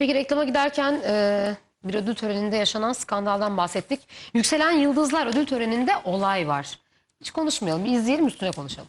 Peki reklama giderken e, bir ödül töreninde yaşanan skandaldan bahsettik. Yükselen Yıldızlar ödül töreninde olay var. Hiç konuşmayalım. Bir izleyelim üstüne konuşalım.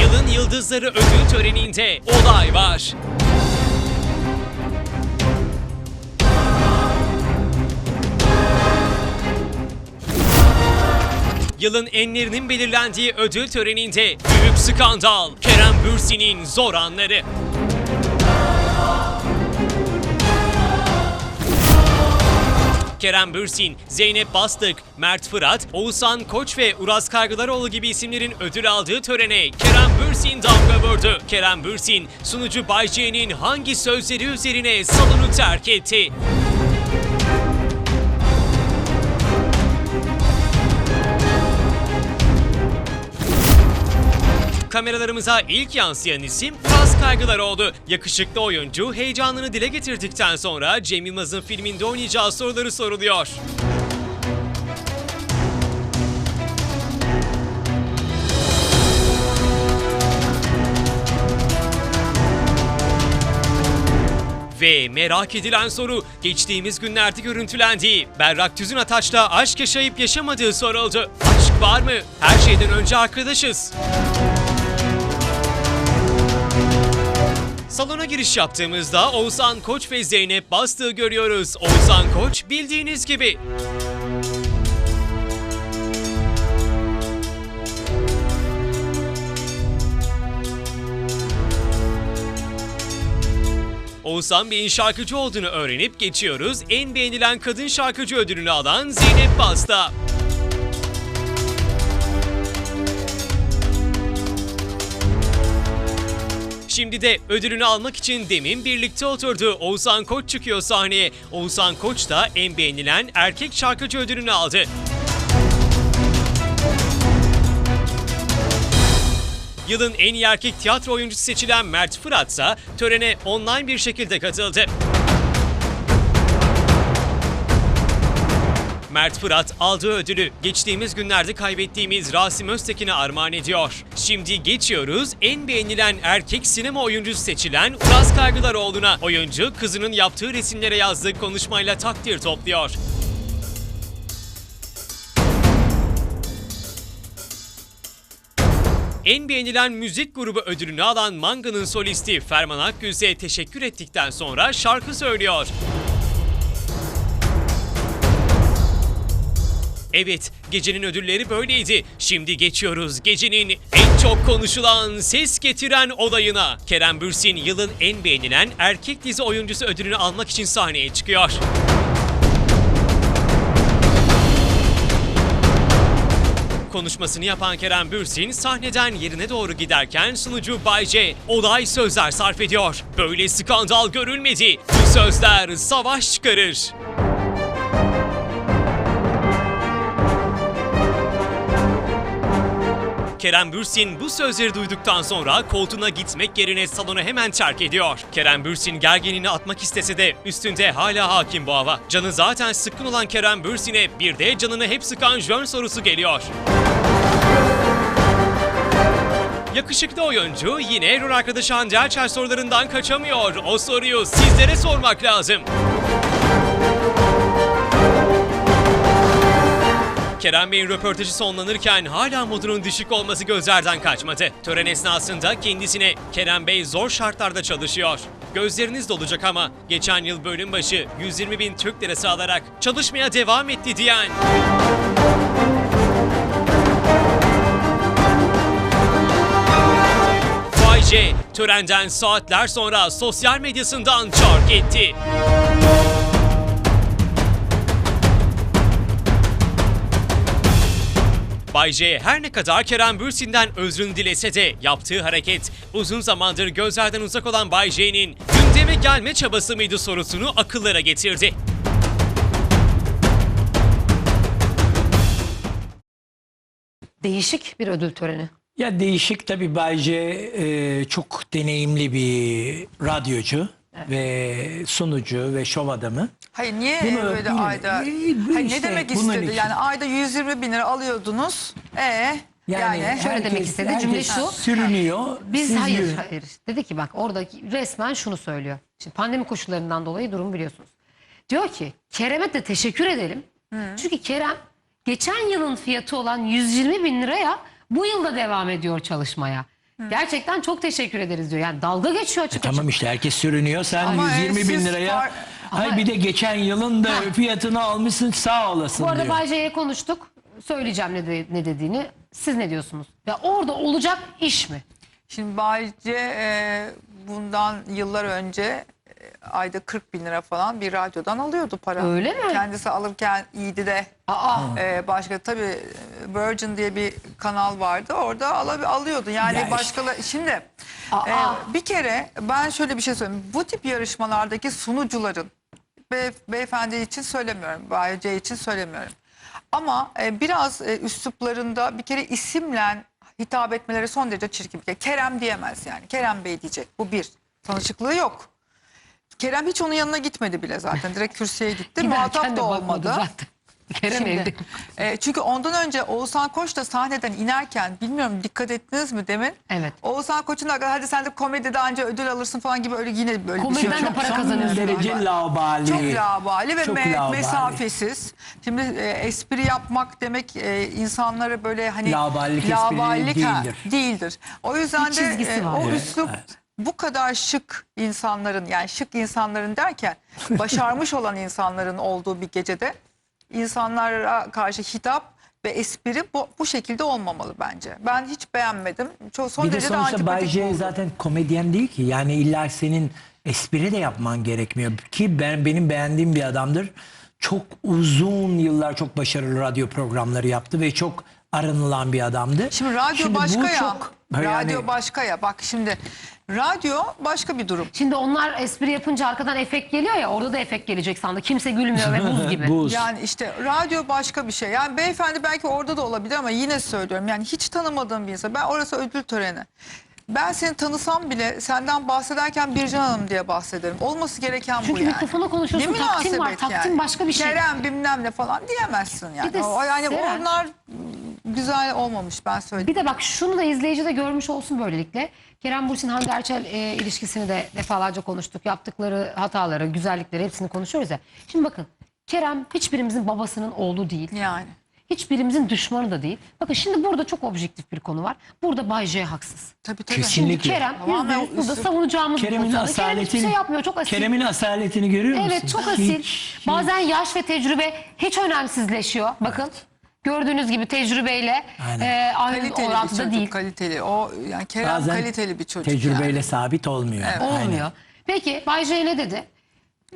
Yılın Yıldızları ödül töreninde olay var. Yılın enlerinin belirlendiği ödül töreninde büyük skandal. Kerem Bürsin'in zor anları. Kerem Bürsin, Zeynep Bastık, Mert Fırat, Oğuzhan Koç ve Uraz Kargılaroğlu gibi isimlerin ödül aldığı törene Kerem Bürsin damga vurdu. Kerem Bürsin, sunucu Bay J'nin hangi sözleri üzerine salonu terk etti? Kameralarımıza ilk yansıyan isim Uraz Kaygılaroğlu. Yakışıklı oyuncu heyecanını dile getirdikten sonra Cem Yılmaz'ın filminde oynayacağı soruları soruluyor. Ve merak edilen soru geçtiğimiz günlerde görüntülendi. Berrak Tüzün Ataç'la aşk yaşayıp yaşamadığı soruldu. Aşk var mı? Her şeyden önce arkadaşız. Salona giriş yaptığımızda Oğuzhan Koç ve Zeynep Bastığı görüyoruz. Oğuzhan Koç bildiğiniz gibi. Oğuzhan Bey'in şarkıcı olduğunu öğrenip geçiyoruz. En beğenilen kadın şarkıcı ödülünü alan Zeynep Basta. Şimdi de ödülünü almak için demin birlikte oturdu. Oğuzhan Koç çıkıyor sahneye. Oğuzhan Koç da en beğenilen erkek şarkıcı ödülünü aldı. Yılın en iyi erkek tiyatro oyuncusu seçilen Mert Fırat ise törene online bir şekilde katıldı. Mert Fırat aldığı ödülü geçtiğimiz günlerde kaybettiğimiz Rasim Öztekin'e armağan ediyor. Şimdi geçiyoruz en beğenilen erkek sinema oyuncusu seçilen Uraz Kaygılaroğlu'na. Oyuncu kızının yaptığı resimlere yazdığı konuşmayla takdir topluyor. En beğenilen müzik grubu ödülünü alan Manga'nın solisti Ferman Akgüz'e teşekkür ettikten sonra şarkı söylüyor. Evet, gecenin ödülleri böyleydi. Şimdi geçiyoruz gecenin en çok konuşulan, ses getiren olayına. Kerem Bürsin yılın en beğenilen erkek dizi oyuncusu ödülünü almak için sahneye çıkıyor. Konuşmasını yapan Kerem Bürsin sahneden yerine doğru giderken sunucu Bay J olay sözler sarf ediyor. Böyle skandal görülmedi. Bu sözler savaş çıkarır. Kerem Bürsin bu sözleri duyduktan sonra koltuğuna gitmek yerine salonu hemen terk ediyor. Kerem Bürsin gerginliğini atmak istese de üstünde hala hakim bu hava. Canı zaten sıkkın olan Kerem Bürsin'e bir de canını hep sıkan jön sorusu geliyor. Yakışıklı oyuncu yine rol arkadaşı Hande Erçel sorularından kaçamıyor. O soruyu sizlere sormak lazım. Kerem Bey'in röportajı sonlanırken hala modunun düşük olması gözlerden kaçmadı. Tören esnasında kendisine Kerem Bey zor şartlarda çalışıyor. Gözleriniz dolacak ama geçen yıl bölüm başı 120 bin Türk lirası alarak çalışmaya devam etti diyen. J, törenden saatler sonra sosyal medyasından çark etti. Bay J her ne kadar Kerem Bürsin'den özrünü dilese de yaptığı hareket uzun zamandır gözlerden uzak olan Bay J'nin gündeme gelme çabası mıydı sorusunu akıllara getirdi. Değişik bir ödül töreni. Ya değişik tabii Bayce e, çok deneyimli bir radyocu ve sunucu ve şov adamı. Hayır niye Bunu- böyle bunu- ayda? Ee, bu Hayır, işte, ne demek istedi? için. Yani ayda 120 bin lira alıyordunuz. E Yani şöyle demek istedi, cümle herkes şu. Sürünüyor. Biz siz hayır hayır. Dedi ki bak orada resmen şunu söylüyor. Şimdi pandemi koşullarından dolayı durum biliyorsunuz. Diyor ki Kerem'e de teşekkür edelim. Çünkü Kerem geçen yılın fiyatı olan 120 bin liraya bu yılda devam ediyor çalışmaya. Gerçekten çok teşekkür ederiz diyor. Yani dalga geçiyor açık açık. Tamam işte herkes sürünüyor. Sen Ama, e, 120 bin siz liraya. far- Hayır bir de geçen yılın da fiyatını almışsın sağ olasın Bu arada diyor. Bay J'ye konuştuk. Söyleyeceğim ne, de- ne dediğini. Siz ne diyorsunuz? Ya orada olacak iş mi? Şimdi Bayce e, bundan yıllar önce e, ayda 40 bin lira falan bir radyodan alıyordu para. Öyle mi? Kendisi alırken iyiydi de. Aa. e, başka tabii Virgin diye bir kanal vardı. Orada al, alıyordu. Yani Ya işte. başkaları şimdi Aa. e, bir kere ben şöyle bir şey söyleyeyim. Bu tip yarışmalardaki sunucuların be, beyefendi için söylemiyorum. Bayce için söylemiyorum. Ama e, biraz e, üsluplarında bir kere isimle hitap etmeleri son derece çirkin. bir kere. Kerem diyemez yani. Kerem Bey diyecek. Bu bir. Tanışıklığı yok. Kerem hiç onun yanına gitmedi bile zaten. Direkt kürsüye gitti. Muhatap da olmadı. zaten. Kerem Şimdi, evde. e, çünkü ondan önce Oğuzhan Koç da sahneden inerken bilmiyorum dikkat ettiniz mi demin? Evet. Oğuzhan Koç'un da hadi sen de komedide anca ödül alırsın falan gibi öyle yine böyle bir Komediden şey. de para kazanıyorsun derece laubali. Çok labali ve Çok me- laubali. mesafesiz. Şimdi e, espri yapmak demek e, insanlara böyle hani Laubalilik espri ha, değildir. değildir. O yüzden Bir de e, o Evet, üslup evet. Bu kadar şık insanların yani şık insanların derken başarmış olan insanların olduğu bir gecede insanlara karşı hitap ve espri bu, bu şekilde olmamalı bence. Ben hiç beğenmedim. Çok son Bir de derece de sonuçta Bay J zaten komedyen değil ki. Yani illa senin espri de yapman gerekmiyor. Ki ben benim beğendiğim bir adamdır. Çok uzun yıllar çok başarılı radyo programları yaptı ve çok aranılan bir adamdı. Şimdi radyo Şimdi başka ya. çok- radyo yani- başka ya. Bak şimdi radyo başka bir durum. Şimdi onlar espri yapınca arkadan efekt geliyor ya orada da efekt gelecek sandı. Kimse gülmüyor ve buz gibi. Buz. Yani işte radyo başka bir şey. Yani beyefendi belki orada da olabilir ama yine söylüyorum. Yani hiç tanımadığım bir insan. Ben orası ödül töreni. Ben seni tanısam bile senden bahsederken Bircan Hanım diye bahsederim. Olması gereken Çünkü bu yani. mikrofona konuşuyorsun, Ne taktim var, taktim başka bir şey. Kerem bilmem ne falan diyemezsin yani. Bir de o, yani Seren- onlar güzel olmamış ben söyleyeyim. Bir de bak şunu da izleyici de görmüş olsun böylelikle. Kerem Bursin Hande Erçel e, ilişkisini de defalarca konuştuk. Yaptıkları hataları, güzellikleri hepsini konuşuyoruz ya. Şimdi bakın Kerem hiçbirimizin babasının oğlu değil. Yani. Hiçbirimizin düşmanı da değil. Bakın şimdi burada çok objektif bir konu var. Burada Bay J haksız. Tabii tabii. Kesin. Şimdi Kesinlikle. Kerem yüzde yüz burada üstü- savunacağımız bir Kerem'in pozisyonda. Kerem hiçbir asaletini şey yapmıyor. Çok asil. Kerem'in asaletini görüyor musun? Evet çok asil. Hiç- Bazen yaş ve tecrübe hiç önemsizleşiyor. Bakın gördüğünüz gibi tecrübeyle Aynen. e, aynı Kaliteli bir orantıda çocuk değil. kaliteli. O yani Kerem Bazen kaliteli bir çocuk. Tecrübeyle yani. sabit olmuyor. Olmuyor. Aynen. Peki Bay J ne dedi?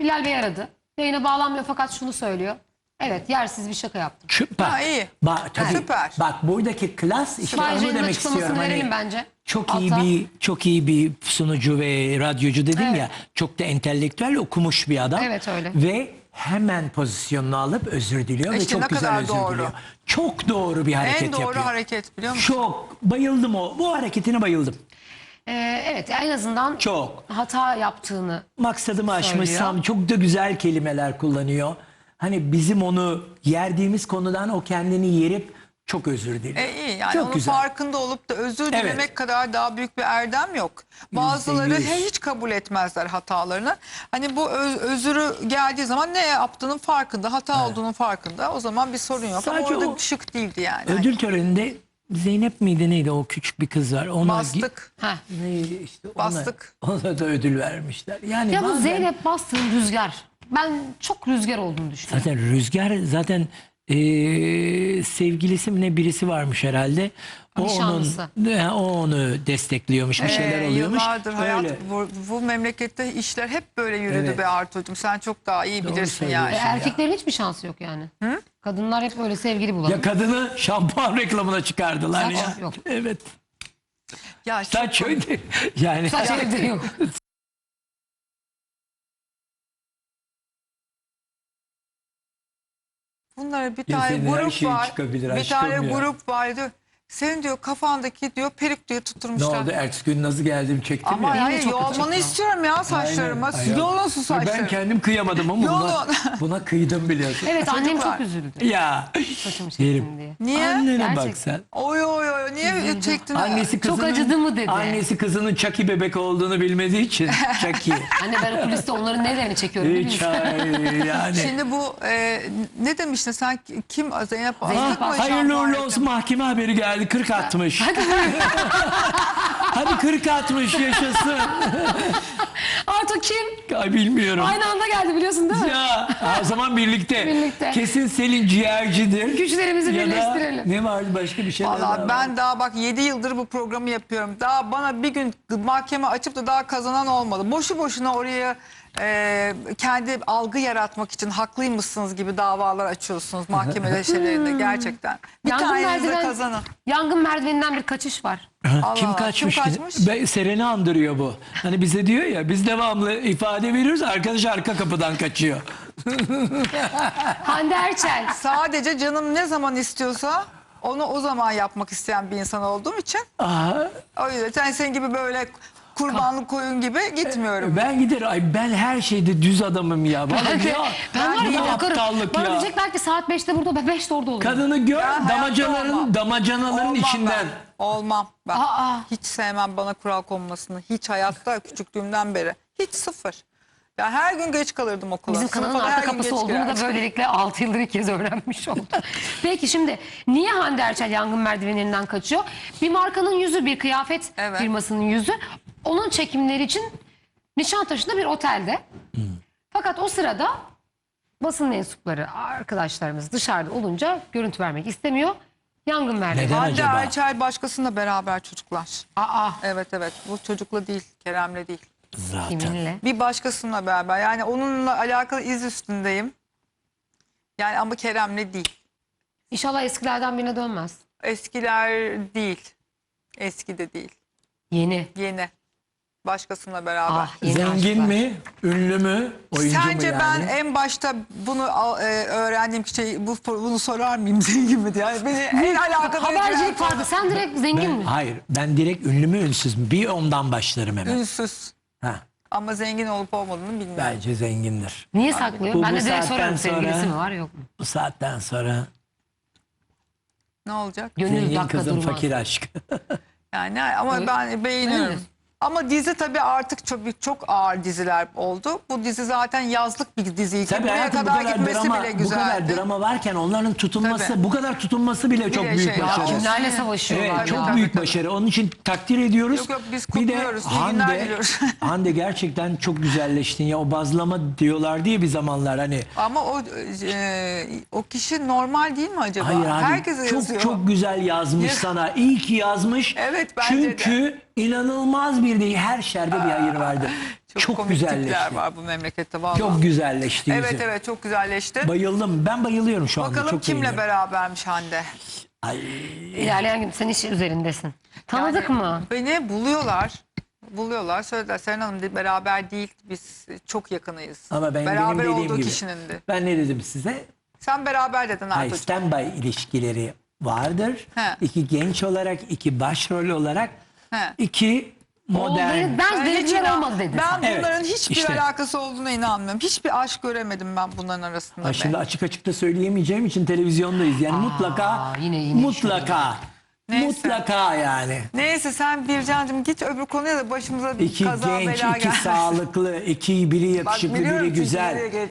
Bilal Bey aradı. Yayına bağlanmıyor fakat şunu söylüyor. Evet yersiz bir şaka yaptım. Şu- bak, Ha, iyi. Bak, tabii, Süper. Bak buradaki klas işte Bay onu J'nin demek açıklamasını istiyorum. Hani verelim bence. Çok iyi Alta. bir çok iyi bir sunucu ve radyocu dedim Evet. ya. Çok da entelektüel okumuş bir adam. Evet, öyle. Ve hemen pozisyonunu alıp özür diliyor ve İşte çok ne güzel özür doğru. diliyor. Çok doğru bir hareket En doğru yapıyor. hareket biliyor musun? Çok bayıldım o. Bu hareketine bayıldım. Ee, evet en azından Çok. hata yaptığını Maksadımı aşmışsam çok da güzel kelimeler kullanıyor. Hani bizim onu yerdiğimiz konudan o kendini yerip çok özür diliyor. E iyi yani çok onun güzel. farkında olup da özür Evet. dilemek kadar daha büyük bir erdem yok. Bazıları yüz. hiç kabul etmezler hatalarını. Hani bu öz- özürü geldiği zaman ne yaptığının farkında, hata olduğunun farkında. O zaman bir sorun yok. Sadece Ama orada o şık değildi yani. Ödül töreninde Zeynep miydi neydi o küçük bir kız var. Ona Bastık. Heh. Ne işte ona, Bastık. Ona da ödül vermişler. Yani Ya bu Zeynep Bastığın rüzgar. Ben çok rüzgar olduğunu düşünüyorum. Zaten Rüzgar zaten eee sevgilisi mi ne birisi varmış herhalde. O Nişanlısı. onun, e, o onu destekliyormuş bir şeyler Ee, oluyormuş. Yıllardır hayat Öyle. bu, bu memlekette işler hep böyle yürüdü Evet. be Artucuğum. Sen çok daha iyi Doğru bilirsin söylüyorsun. yani. E, erkeklerin hiçbir şansı yok yani. Kadınlar hep böyle sevgili. Ya kadını şampuan reklamına çıkardılar Saç ya. yok. Evet. Ya çok Saç öyle. Yani Saç evde yok. Bunlara bir tane her grup var. çıkabilir Bir aşkım tane ya. grup vardı. Senin diyor kafandaki diyor peruk diyor Ne tutturmuşlar. oldu? Ertesi gün nasıl geldim çektim Ama ya. hayır çok yolmanı istiyorum ya saçlarıma. Aynen. Yolunsun saçlarım. Ben kendim kıyamadım ama buna, Yolun. buna kıydım biliyorsun. Evet annem Çocuklar. çok üzüldü. Ya. Saçımı Yerim. çektim diye. Niye? Annene bak Gerçekten. sen. Oy oy oy niye çektin? Annesi Çok kızının, acıdı mı dedi. Annesi kızının Chucky bebek olduğunu bilmediği için Chucky. Anne ben kuliste onların nelerini çekiyorum Hiç hayır yani. Şimdi bu e, ne demiştin sen kim Zeynep Zeynep Azlık mı. Hayırlı uğurlu olsun mahkeme haberi geldi 40 atmış. Hadi Hadi 40 atmış yaşasın. Artık kim? Ay bilmiyorum. Aynı anda geldi biliyorsun değil mi? Ya o zaman birlikte. Birlikte. Kesin Selin ciğercidir. Güçlerimizi Ya da birleştirelim. ne vardı başka bir şey Valla ben daha bak 7 yıldır bu programı yapıyorum. Daha bana bir gün mahkeme açıp da daha kazanan olmadı. Boşu boşuna oraya e, kendi algı yaratmak için haklıymışsınız gibi davalar açıyorsunuz mahkeme şeylerinde gerçekten. Bir Yangın taneniz de merdiven- kazanın. Yangın merdiveninden bir kaçış var. Allah kim Allah, kaçmış? kim ki? kaçmış? Be- Seren'i andırıyor bu. Hani bize diyor ya biz devamlı ifade veriyoruz arkadaş arka kapıdan kaçıyor. Hande Erçel. Sadece canım ne zaman istiyorsa onu o zaman yapmak isteyen bir insan olduğum için Aha, o yüzden sen senin gibi böyle kurbanlık koyun gibi gitmiyorum. ben gider ay ben her şeyde düz adamım ya. Vallahi Ben, ya, ben var ne ya korkarım. aptallık Bana ya. diyecek belki saat 5'te burada ben 5'te orada olurum. Kadını gör hayatta damacanaların olmam. damacanaların Olmam içinden. Ben. Olmam ben. Aa. Hiç sevmem bana kural konmasını. Hiç hayatta küçüklüğümden beri. Hiç sıfır. Ya her gün geç kalırdım okula. Bizim kanalın her arka gün kapısı geç olduğunu da böylelikle 6 yıldır ilk kez öğrenmiş oldum. Peki şimdi niye Hande Erçel yangın merdivenlerinden kaçıyor? Bir markanın yüzü, bir kıyafet Evet. firmasının yüzü. Onun çekimleri için Nişantaşı'nda bir otelde. Fakat o sırada basın mensupları, arkadaşlarımız dışarıda olunca görüntü vermek istemiyor. Yangın merdiveni. Neden Hande acaba? Erçel başkasıyla beraber çocuklar. Aa, Evet evet bu çocukla değil Kerem'le değil. Zaten. kiminle? Bir başkasıyla beraber yani onunla alakalı iz üstündeyim. Yani ama Kerem'le değil. İnşallah eskilerden birine dönmez. Eskiler değil. Eski de değil. Yeni. Yeni. Başkasıyla beraber. Ah, yeni Zengin aşklar. mi? Ünlü mü? Oyuncu Sence mu ben yani? en başta bunu al- e, öğrendiğim şey bu bunu sorar mıyım zengin mi diye. Yani beni en alakadar Habercilik ettiren vardı. Sen direkt zengin Ben, mi? hayır ben direkt ünlü mü ünsüz mü? Bir ondan başlarım hemen. ünsüz. Ha, Ama zengin olup olmadığını bilmiyorum. bence zengindir. Niye saklıyor? bu- ben de direkt saatten sorarım sevgilisi mi var yok mu? Bu saatten sonra Ne olacak? Gönül zengin dakika kızın durmaz. fakir aşkı. Yani ama ben beğeniyorum. Ama dizi tabii artık çok çok ağır diziler oldu. Bu dizi zaten yazlık bir diziydi. Tabii Buraya hayatım bu kadar kadar gitmesi drama, bile bu kadar güzeldi. drama varken onların tutunması, Tabii. bu kadar tutunması bile çok büyük şey, başarı. ya, Kimlerle savaşıyorlar Evet, çok tabii, büyük tabii. başarı. Onun için takdir ediyoruz. Yok, yok, biz bir de Hande. Hande gerçekten çok güzelleştin ya. O bazlama diyorlar diye bir zamanlar hani. Ama o e, o kişi normal değil mi acaba? Hayır abi Herkese çok yazıyor. çok güzel yazmış Ya- sana. İyi ki yazmış. Evet, bence de. İnanılmaz bir değil. Her şerde bir hayır vardı. çok, Çok, komik tipler güzelleşti. var bu memlekette vallahi. Çok güzelleşti yüzü. Evet evet çok güzelleşti. Bayıldım. Ben bayılıyorum şu anda. Bakalım çok kimle berabermiş Hande. Ay, İlerleyen gün sen iş üzerindesin. Tanıdık Yani mı? Beni buluyorlar. Buluyorlar. Söylediler Seren Hanım de- beraber değil biz çok yakınıyız. Ama ben beraber benim dediğim olduğu gibi. kişinin de. Ben ne dedim size? Sen beraber dedin Hayır, standby ilişkileri vardır. He. İki genç olarak, iki başrol olarak, He. iki modern. Olmayı- ben hiç dedikleri inan- olmadı dedin Ben. Evet, bunların hiçbir işte. alakası olduğuna inanmıyorum. Hiçbir aşk göremedim ben bunların arasında. Ha, be. şimdi açık açık da söyleyemeyeceğim için televizyondayız. Yani mutlaka, yine- yine mutlaka, Neyse. mutlaka yani. Neyse sen Bircan'cığım git öbür konuya da başımıza İki kaza genç, bela iki gelmesin. sağlıklı, iki biri yakışıklı, biliyorum biri çünkü güzel. nereye gel-